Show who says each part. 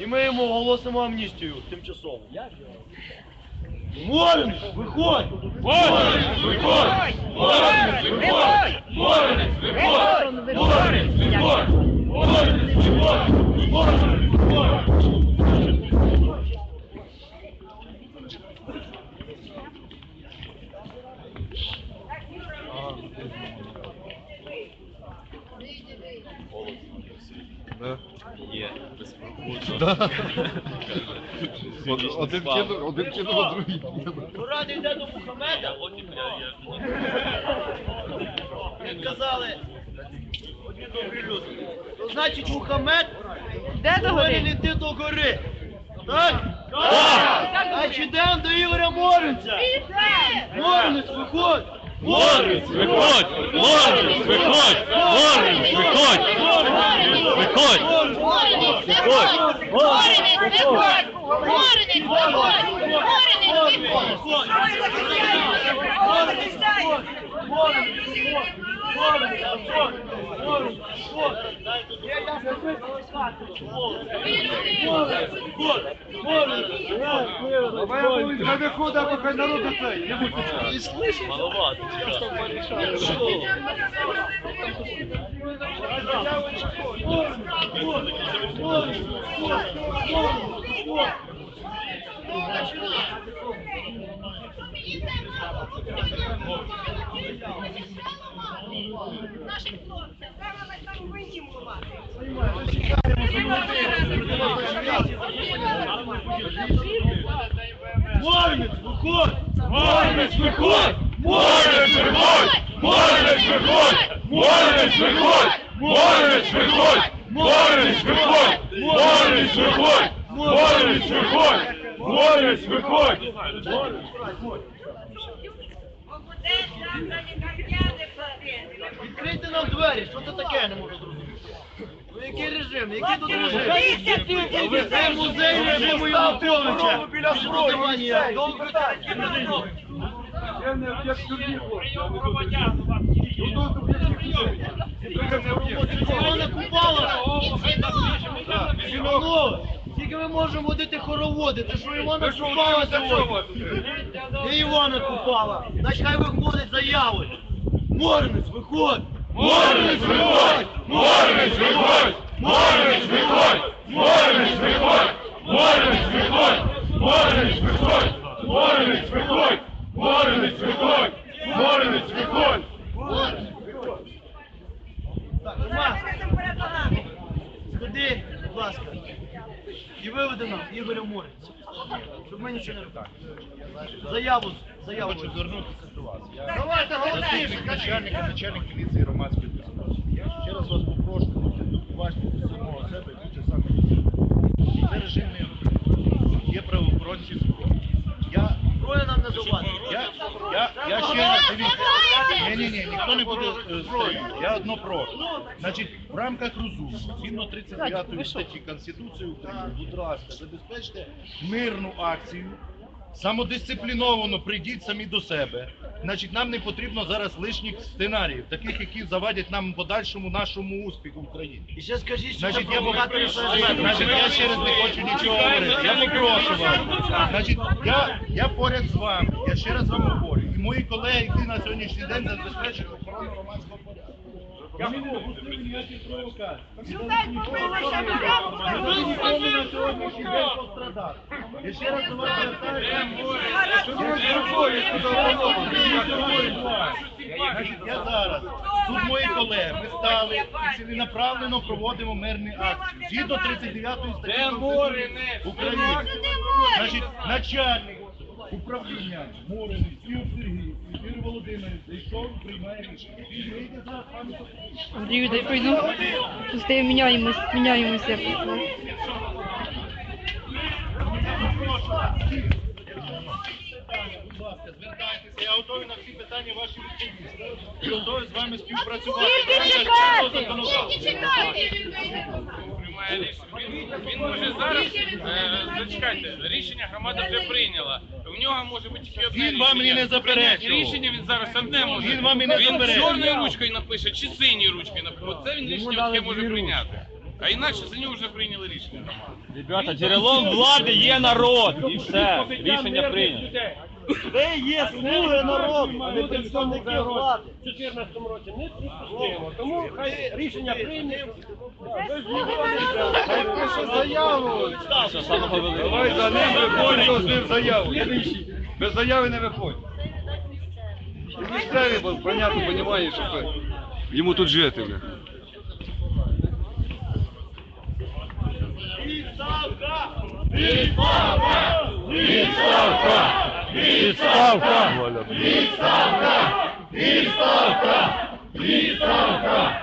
Speaker 1: І ми йому оголосимо амністію тимчасово. Морин, виходь!
Speaker 2: Морин, виходь! Морин, виходь! Морин, виходь!
Speaker 3: Є, безпробудно.
Speaker 4: Один кинув, один кинув, а другий кинув.
Speaker 1: Мурат йде до Мухаммеда, бля, я. Як казали, одні добрі люди. То значить Мухаммед
Speaker 5: Де до
Speaker 1: повинен
Speaker 5: гори?
Speaker 1: йти до гори. Так? Так! Значить йдемо до Ігоря Моринця. Моринець, виходь!
Speaker 3: Моринець, виходь! Моринець, виходь! Моринець, Маловато.
Speaker 1: Що? Виходь!
Speaker 2: Виходь! Виходь! Виходь! Виходь! Виходь! Виходь! Виходь! Виходь! Виходь!
Speaker 1: Відкрийте нам двері, що це таке, я не можу зрозуміти. Ну який режим, який тут режим? Ви це музей режиму Януковича.
Speaker 4: біля зброї,
Speaker 1: довго.
Speaker 4: Я не як сюди Ну
Speaker 1: Купала. Тільки ми можемо водити хороводи. Це що Івана Купала сьогодні? Не Івана Купала. Значить хай виходить заяви. Морнець, виходь.
Speaker 2: Морвич, виходь! Морвич, виходь! Морвич, виходь! Морвич, виходь! Морвич, виходь! Морвич, виходь! Морвич, виходь!
Speaker 1: Морвич, Мориця. Щоб ми нічого не робили. Заяву, заяву.
Speaker 4: Хочу звернутися до вас. Я
Speaker 1: Давайте, голосніше,
Speaker 4: Начальник начальника, начальник міліції громадської безпеки. Ще раз вас попрошу, уважно до самого себе і бути саме до себе. Це режим не є правоохоронці зброї. Я,
Speaker 1: Зброю нам не давати.
Speaker 4: я, я, я ще раз дивіться. Ні, ні, ні, ніхто не буде е, стояти. Я одно прошу. Значить, в рамках розуму, згідно 39 статті Конституції України, будь ласка, забезпечте мирну акцію. Самодисципліновано прийдіть самі до себе. Значить, нам не потрібно зараз лишніх сценаріїв, таких, які завадять нам подальшому нашому успіху в Україні.
Speaker 1: І ще скажіть, що
Speaker 4: Значить, я,
Speaker 1: провокатори
Speaker 4: значить, я ще раз не хочу нічого говорити. Я попрошу вас. Значить, я, я поряд з вами. Я ще раз вам говорю. Мої колеги, які на сьогоднішній день забезпечують охорону громадського порядку. Я не можу ніяких провокацій. Ви ніколи на сьогоднішній день пострадати. Я ще раз до вас звертаюся. Значить, я зараз, тут мої колеги, ми стали і ціленаправленно проводимо мирні акції. Згідно 39 статті Конституції України. Значить, начальник управління Морений, Сів Сергій, Юрій Володимирович, зайшов, приймає рішення. Зараз,
Speaker 5: Андрію, дай прийду. Пусти, міняємось, міняємося.
Speaker 4: Будь ласка, звертайтеся, я готовий на всі питання ваші відповісти. Готовий з вами співпрацювати.
Speaker 6: Скільки
Speaker 4: Це
Speaker 6: чекати?
Speaker 4: законодавство.
Speaker 7: Рішення. Він, він може зараз е, зачекайте, рішення громада вже прийняла. В нього може бути тільки одне
Speaker 4: Він вам
Speaker 7: рішення.
Speaker 4: і не заперечував.
Speaker 7: Прийняти Рішення він зараз одне може.
Speaker 4: Він вам і не
Speaker 7: він
Speaker 4: заперечував.
Speaker 7: чорною ручкою напише чи синьою ручкою напише. Оце він рішення таке може прийняти. А інакше за нього вже прийняли рішення громади.
Speaker 3: Ребята, джерелом влади є народ. І все. Рішення прийнято.
Speaker 1: Ви є слуги народу, а не представники влади.
Speaker 8: в 2014 році не підтримуємо. Тому хай рішення прийнято.
Speaker 1: Хай пише заяву.
Speaker 2: Давай за ним виходь, з ним заяву. Без заяви не виходь. Місцеві, бо понятно, розумієш, що йому тут жити, бля.
Speaker 1: Відставка!
Speaker 2: Відставка! Відставка! Відставка! Відставка! Відставка!